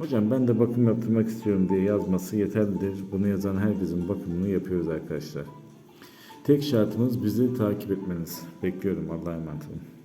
Hocam ben de bakım yaptırmak istiyorum diye yazması yeterlidir. Bunu yazan herkesin bakımını yapıyoruz arkadaşlar. Tek şartımız bizi takip etmeniz. Bekliyorum. Allah'a emanet olun.